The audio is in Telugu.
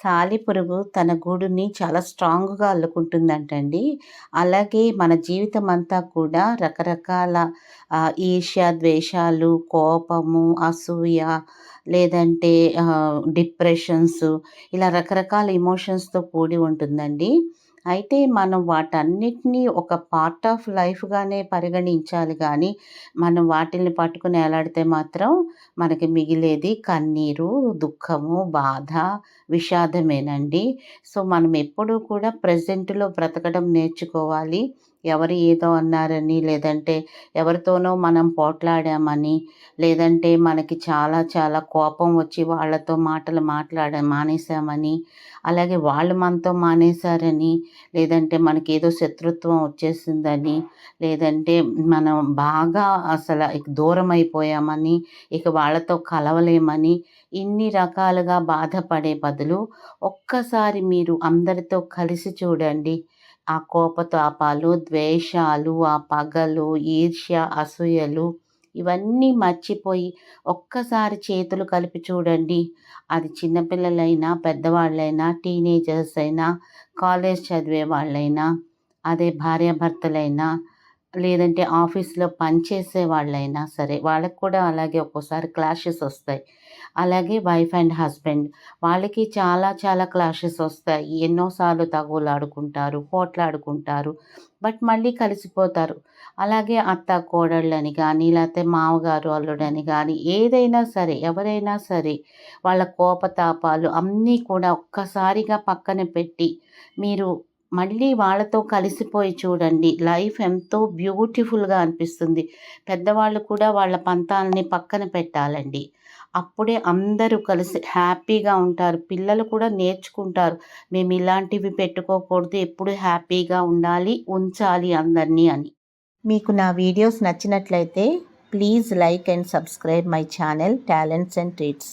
సాలిపురుగు తన గూడుని చాలా స్ట్రాంగ్‌గా అల్లుకుంటుందంటండి. అలాగే మన జీవితం అంతా కూడా రకరకాల ఈర్ష్య, ద్వేషాలు, కోపము, అసూయ లేదంటే డిప్రెషన్స్ ఇలా రకరకాల ఎమోషన్స్‌తో కూడి ఉంటుందండి. అయితే మనం వాటన్నిటిని ఒక పార్ట్ ఆఫ్ లైఫ్‌గానే పరిగణించాలి కానీ మనం వాటిల్ని పట్టుకుని ఎలాడితే మాత్రం మనకి మిగిలేది కన్నీరు, దుఃఖము, బాధ, విషాదమేనండి. సో, మనం ఎప్పుడూ కూడా ప్రజెంట్లో బ్రతకడం నేర్చుకోవాలి. ఎవరు ఏదో అన్నారని, లేదంటే ఎవరితోనో మనం పోట్లాడామని, లేదంటే మనకి చాలా చాలా కోపం వచ్చి వాళ్ళతో మాటలు మాట్లాడ మానేసామని, అలాగే వాళ్ళు మనతో మానేశారని, లేదంటే మనకి ఏదో శత్రుత్వం వచ్చేసిందని, లేదంటే మనం బాగా అసలు ఇక అయిపోయామని ఇక వాళ్ళతో కలవలేమని, ఇన్ని రకాలుగా బాధపడే బదులు ఒక్కసారి మీరు అందరితో కలిసి చూడండి. ఆ కోపతాపాలు, ద్వేషాలు, ఆ పగలు, ఈర్ష్య, అసూయలు ఇవన్నీ మర్చిపోయి ఒక్కసారి చేతులు కలిపి చూడండి. అది చిన్నపిల్లలైనా, పెద్దవాళ్ళైనా, టీనేజర్స్ అయినా, కాలేజ్ చదివే వాళ్ళైనా, అదే భార్యాభర్తలైనా, లేదంటే ఆఫీస్‌లో పనిచేసే వాళ్ళైనా సరే, వాళ్ళకి కూడా అలాగే ఒక్కోసారి క్లాషెస్ వస్తాయి అలాగే వైఫ్ అండ్ హస్బెండ్ వాళ్ళకి చాలా చాలా క్లాషెస్ వస్తాయి ఎన్నోసార్లు తగులాడుకుంటారు తగువులాడుకుంటారు, పోట్లాడుకుంటారు. బట్ మళ్ళీ కలిసిపోతారు. అలాగే అత్త, కోడళ్ళని కానీ లేకపోతే మామగారు, అల్లుడని కానీ ఏదైనా సరే, ఎవరైనా సరే, వాళ్ళ కోపతాపాలు అన్నీ కూడా ఒక్కసారిగా పక్కన పెట్టి, మీరు మళ్ళీ వాళ్ళతో కలిసిపోయి చూడండి. లైఫ్ ఎంతో బ్యూటిఫుల్‌గా అనిపిస్తుంది. పెద్దవాళ్ళు కూడా వాళ్ళ పంతాల్ని పక్కన పెట్టాలండి. అప్పుడే అందరూ కలిసి హ్యాపీగా ఉంటారు. పిల్లలు కూడా నేర్చుకుంటారు. మేము ఇలాంటివి పెట్టుకోకూడదు. ఎప్పుడు హ్యాపీగా ఉండాలి, ఉంచాలి అందరినీ అని. మీకు నా వీడియోస్ నచ్చినట్లయితే please like and subscribe my channel talents and treats.